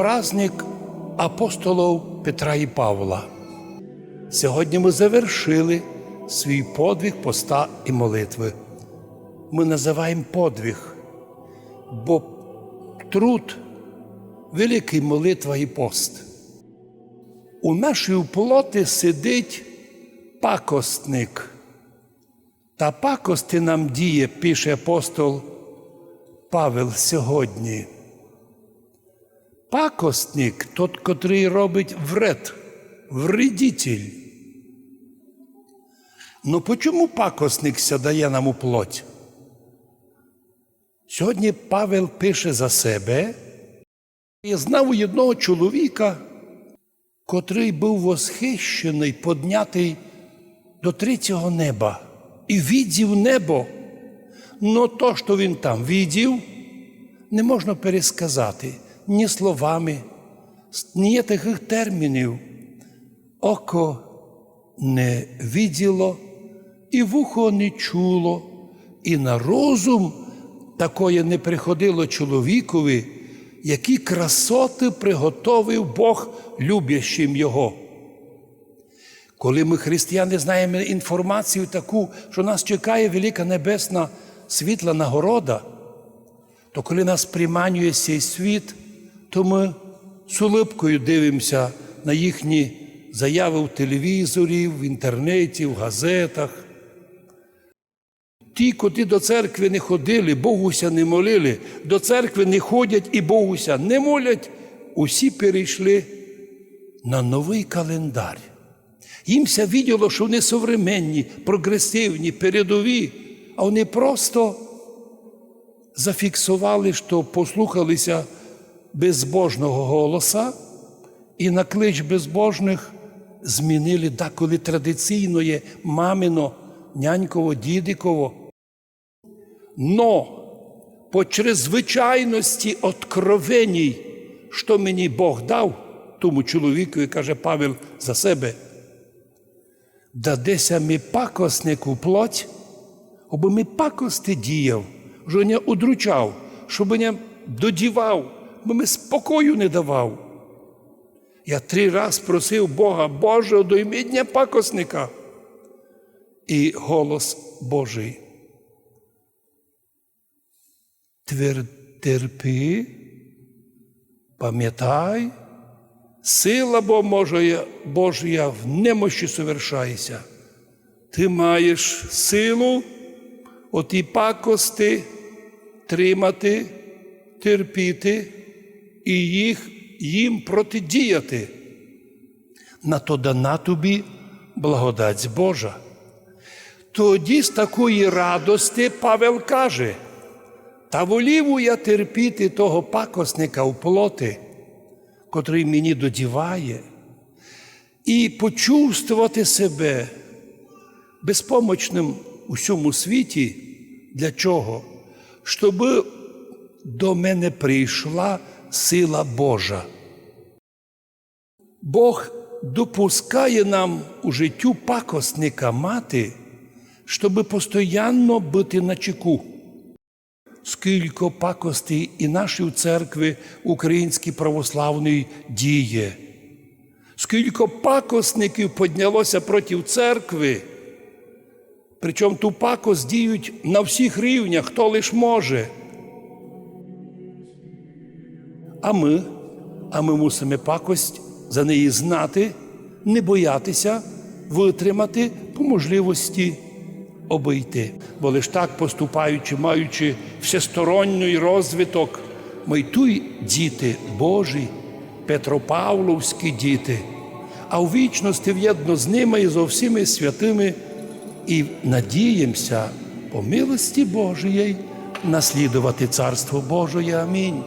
праздник апостолів Петра і Павла. Сьогодні ми завершили свій подвиг поста і молитви. Ми називаємо подвиг, бо труд великий молитва і пост. У нашій плоті сидить пакостник. Та пакости нам діє, пише апостол Павел сьогодні. Пакостник тот, котрий робить вред, вредитель. Ну почому пакостник сядає нам у плоть? Сьогодні Павел пише за себе. Я знав одного чоловіка, котрий був восхищений, поднятий до третього неба і віддів небо. Но то, що він там віддів, не можна пересказати ні словами, ні таких термінів. Око не виділо, і вухо не чуло, і на розум такої не приходило чоловікові, які красоти приготовив Бог любящим Його. Коли ми, християни, знаємо інформацію таку, що нас чекає велика небесна світла нагорода, то коли нас приманює цей світ, то ми з улипкою дивимося на їхні заяви в телевізорі, в інтернеті, в газетах. Ті, котрі до церкви не ходили, Богуся не молили, до церкви не ходять і Богуся не молять, усі перейшли на новий календар. Їмся відділо, що вони современні, прогресивні, передові, а вони просто зафіксували, що послухалися безбожного голоса і на клич безбожних змінили деколи традиційне мамино, няньково, дідиково. Но по чрезвичайності откровеній, що мені Бог дав, тому чоловікові, каже Павел за себе, дадеся ми пакоснику плоть, аби ми пакости діяв, що не удручав, щоб не додівав, ми спокою не давав. Я три раз просив Бога, Боже, одоймідня пакосника. І голос Божий. Терпи, пам'ятай, сила бо Божия, Божия в немощі совершається. Ти маєш силу оті пакости тримати, терпіти і їх їм протидіяти. На то дана тобі благодать Божа. Тоді з такої радости Павел каже, та воліву я терпіти того пакосника в плоти, котрий мені додіває, і почувствувати себе безпомочним у всьому світі. Для чого? Щоб до мене прийшла сила Божа. Бог допускає нам у життю пакосника мати, щоб постійно бути на чеку. Скільки пакостей і нашій церкви українській православної діє, скільки пакосників піднялося проти церкви, причому ту пакость діють на всіх рівнях, хто лиш може. А ми, а ми мусимо пакость за неї знати, не боятися, витримати по можливості обійти. Бо лиш так поступаючи, маючи всесторонній розвиток, ми й діти Божі, Петропавловські діти, а в вічності в'єдно з ними і зо всіми святими, і надіємося по милості Божої наслідувати Царство Божої. Амінь.